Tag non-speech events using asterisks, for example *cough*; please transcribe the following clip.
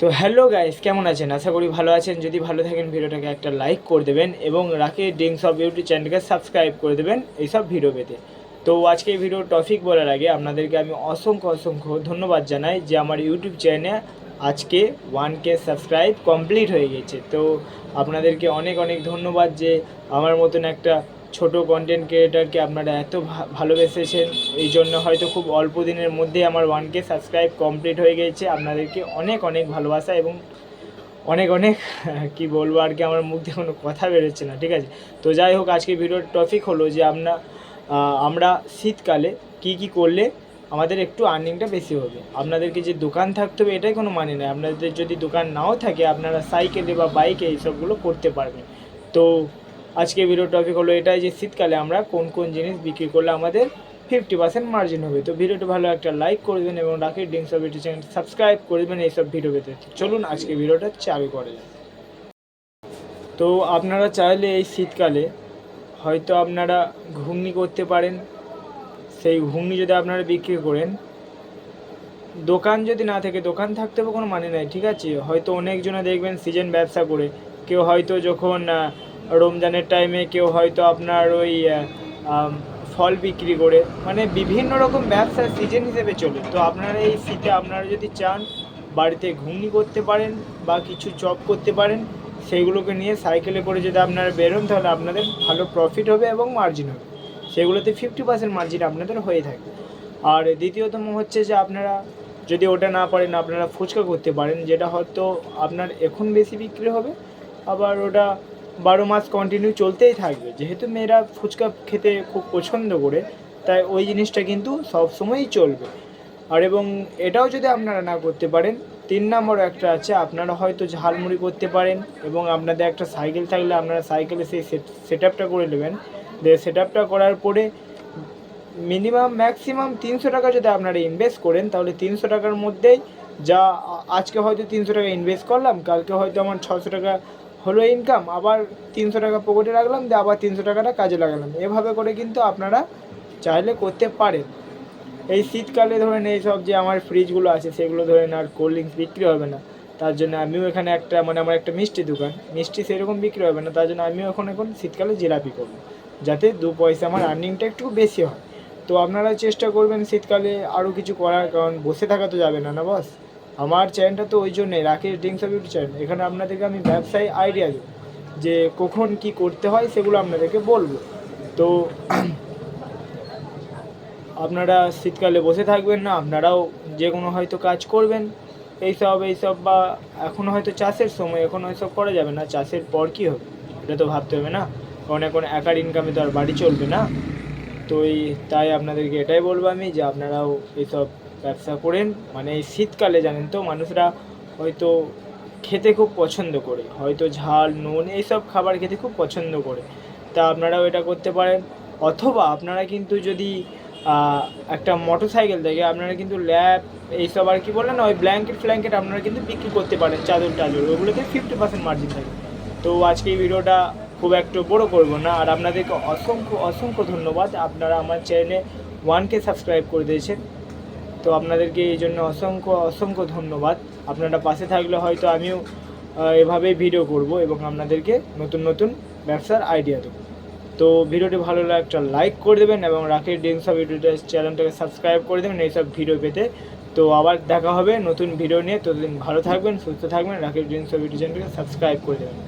তো hello guys কেমন আছেন? আশা করি ভালো আছেন। যদি ভালো থাকেন, ভিডিওটাকে একটা লাইক করে দেবেন এবং রাখি ড্রিঙ্কস অফ ইউটিউব চ্যানেলকে সাবস্ক্রাইব করে দেবেন এইসব ভিডিও পেতে। তো আজকে ভিডিও টপিক বলার আগে আপনাদেরকে আমি অসংখ্য অসংখ্য ধন্যবাদ জানাই যে আমার ইউটিউব চ্যানেলে আজকে ওয়ান কে সাবস্ক্রাইব কমপ্লিট হয়ে গেছে। তো আপনাদেরকে অনেক অনেক ধন্যবাদ যে আমার মতন একটা ছোট কন্টেন্ট ক্রিয়েটারকে আপনারা এত ভালোবেসেছেন, এই জন্য হয়তো খুব অল্প দিনের মধ্যেই আমার ওয়ান কে সাবস্ক্রাইব কমপ্লিট হয়ে গেছে। আপনাদেরকে অনেক অনেক ভালোবাসা এবং অনেক অনেক, *laughs* কি বলব আর কি, আমার মুখ দিয়ে কোনো কথা বেরোচ্ছে না, ঠিক আছে? তো যাই হোক, আজকে ভিডিওর টপিক হলো যে আমরা আমরা শীতকালে কি কি করলে আমাদের একটু আর্নিংটা বেশি হবে। আপনাদেরকে যে দোকান থাকতে হবে, এটাই কোনো মানে নেই আপনাদের যদি দোকান নাও থাকে, আপনারা সাইকেলে বা বাইকে এইসবগুলো করতে পারবেন। তো আজকে ভিডিও টপিক হলো এটাই যে শীতকালে আমরা কোন কোন জিনিস বিক্রি করলে আমাদের ফিফটি পার্সেন্ট মার্জিন হবে। তো ভিডিওটা ভালো একটা লাইক করে দেবেন এবং রাখি ডিংস অফ চ্যানেল সাবস্ক্রাইব করে দেবেন এইসব ভিডিও পেতে। চলুন আজকে ভিডিওটা চালু করে যাক। তো আপনারা চাইলে এই শীতকালে হয়তো আপনারা ঘুগনি করতে পারেন। সেই ঘুগনি যদি আপনারা বিক্রি করেন, দোকান যদি না থাকে, দোকান থাকতে কোনো মানে নাই, ঠিক আছে? হয়তো অনেকজনে দেখবেন সিজন ব্যবসা করে। কেউ হয়তো যখন রমজানের টাইমে কেউ হয়তো আপনার ওই ফল বিক্রি করে মানে বিভিন্ন রকম ব্যবসা সিজন হিসেবে চলে। তো আপনারা এই শীতে আপনারা যদি চান, বাড়িতে ঘুগনি করতে পারেন বা কিছু চপ করতে পারেন সেইগুলোকে নিয়ে সাইকেলে করে যদি আপনারা বেরোন তাহলে আপনাদের ভালো প্রফিট হবে এবং মার্জিন হবে। সেগুলোতে ফিফটি পার্সেন্ট মার্জিন আপনাদের হয়ে থাকে। আর দ্বিতীয়তম হচ্ছে যে আপনারা যদি ওটা না পারেন, আপনারা ফুচকা করতে পারেন, যেটা হয়তো আপনার এখন বেশি বিক্রি হবে, আবার ওটা বারো মাস কন্টিনিউ চলতেই থাকবে। যেহেতু মেয়েরা ফুচকা খেতে খুব পছন্দ করে, তাই ওই জিনিসটা কিন্তু সব সময়ই চলবে। আর এবং এটাও যদি আপনারা না করতে পারেন, তিন নম্বর একটা আছে, আপনারা হয়তো ঝালমুড়ি করতে পারেন এবং আপনাদের একটা সাইকেল থাকলে আপনারা সাইকেলে সেই সেট আপটা করে নেবেন। দিয়ে সেট আপটা করার পরে মিনিমাম ম্যাক্সিমাম তিনশো টাকা যদি আপনারা ইনভেস্ট করেন, তাহলে তিনশো টাকার মধ্যেই যা আজকে হয়তো তিনশো টাকা ইনভেস্ট করলাম, কালকে হয়তো আমার ছশো টাকা হলো ইনকাম আবার তিনশো টাকা পকেটে রাখলাম, দিয়ে আবার তিনশো টাকাটা কাজে লাগালাম। এভাবে করে কিন্তু আপনারা চাইলে করতে পারেন। এই শীতকালে ধরেন এই সব যে আমার ফ্রিজগুলো আছে, সেগুলো ধরেন আর কোল্ড ড্রিঙ্কস বিক্রি হবে না। তার জন্য আমিও এখানে একটা মানে আমার একটা মিষ্টি দোকান। মিষ্টি সেরকম বিক্রি হবে না, তার জন্য আমিও এখন এখন শীতকালে জিলাপি করব। যাতে দু পয়সা আমার আর্নিংটা একটু বেশি হয়। তো আপনারা চেষ্টা করবেন শীতকালে আরও কিছু করার, কারণ বসে থাকা তো যাবে না না বস আমার চ্যানেলটা তো ওই জন্যে Rakesh drinks of YouTube channel এখানে আপনাদেরকে আমি ব্যবসায়ী আইডিয়া দেবো, যে কখন কি করতে হয় সেগুলো আপনাদেরকে বলব। তো *clears throat* আপনারা শীতকালে বসে থাকবেন না, আপনারাও যে কোনো হয়তো কাজ করবেন। এইসব এইসব বা এখন হয়তো চাষের সময়, এখন ওইসব করা যাবে না, চাষের পর কী হবে? এটা তো ভাবতে হবে না। কারণ এখন একার ইনকামে তো আর বাড়ি চলবে না। তো এই, তাই আপনাদেরকে এটাই বলব আমি যে আপনারাও এইসব ব্যবসা করেন। মানে শীতকালে জানেন তো, মানুষরা হয়তো খেতে খুব পছন্দ করে। হয়তো ঝাল, নুন এইসব খাবার খেতে খুব পছন্দ করে। তা আপনারাও এটা করতে পারেন। অথবা আপনারা কিন্তু যদি একটা মোটর সাইকেল থেকে আপনারা কিন্তু ল্যাব এইসব আর কি বলেন ওই ব্ল্যাঙ্কেট ফ্ল্যাঙ্কেট আপনারা কিন্তু বিক্রি করতে পারেন, চাদর টাদর। ওগুলোতে ফিফটি পার্সেন্ট মার্জিন থাকে। তো আজকে এই ভিডিওটা খুব একটু বড় করব না। আর আপনাদেরকে অসংখ্য অসংখ্য ধন্যবাদ। আপনারা আমার চ্যানেলে ওয়ানকে সাবস্ক্রাইব করে দিয়েছেন। তো আপনাদেরকে এই জন্য অসংখ্য অসংখ্য ধন্যবাদ। আপনারা পাশে থাকলে হয়তো আমিও এভাবেই ভিডিও করব এবং আপনাদেরকে নতুন নতুন ব্যবসার আইডিয়া দেবো। তো ভিডিওটি ভালো লাগলে একটা লাইক করে দেবেন এবং রাকেশ ড্রিঙ্কস অফ ইউটিউব চ্যানেলটাকে সাবস্ক্রাইব করে দেবেন এইসব ভিডিও পেতে। তো আবার দেখা হবে নতুন ভিডিও নিয়ে। ততদিন ভালো থাকবেন, সুস্থ থাকবেন রাকেশ ড্রিঙ্কস অফ ইউটিউব চ্যানেলটাকে সাবস্ক্রাইব করে দেবেন।